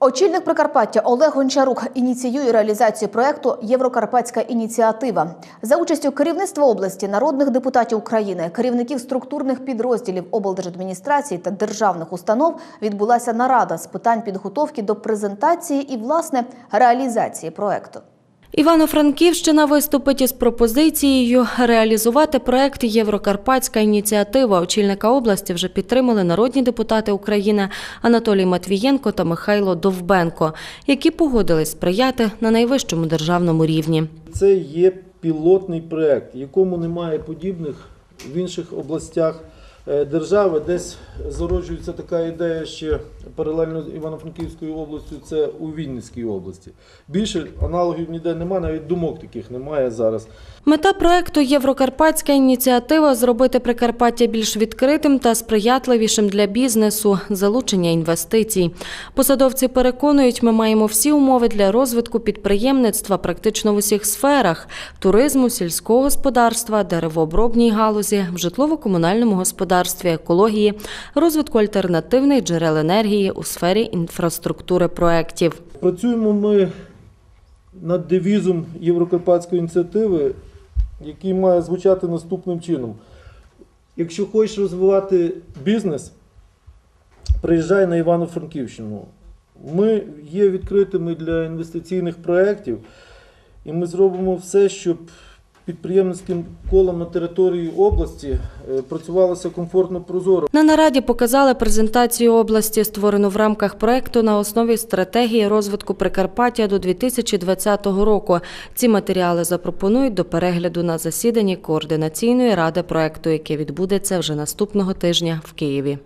Очільник Прикарпаття Олег Гончарук ініціює реалізацію проекту Єврокарпатська ініціатива за участю керівництва області, народних депутатів України, керівників структурних підрозділів облдержадміністрації та державних установ відбулася нарада з питань підготовки до презентації і власне реалізації проекту. Івано-Франківщина виступить із пропозицією реалізувати проект Єврокарпатська ініціатива. Очільника області вже підтримали народні депутати України Анатолій Матвієнко та Михайло Довбенко, які погодились сприяти на найвищому державному рівні. Це є пілотний проект, якому немає подібних в інших областях держави. Десь зароджується така ідея ще паралельно з Івано-Франківською областю, це у Вінницькій області. Більше аналогів ніде немає, навіть думок таких немає зараз. Мета проекту Єврокарпатська ініціатива зробити Прикарпаття більш відкритим та сприятливішим для бізнесу, залучення інвестицій. Посадовці переконують, ми маємо всі умови для розвитку підприємництва практично в усіх сферах: туризму, сільського господарства, деревообробній галузі, житлово-комунальному господарстві, екології, розвитку альтернативних джерел енергії у сфері інфраструктури проєктів. Працюємо ми над девізом Єврокарпатської ініціативи, який має звучати наступним чином. Якщо хочеш розвивати бізнес, приїжджай на Івано-Франківщину. Ми є відкритими для інвестиційних проєктів, і ми зробимо все, щоб підприємницьким колом на території області е, працювалося комфортно прозоро. На нараді показали презентацію області, створену в рамках проекту на основі стратегії розвитку Прикарпаття до 2020 року. Ці матеріали запропонують до перегляду на засіданні координаційної ради проекту, яке відбудеться вже наступного тижня в Києві.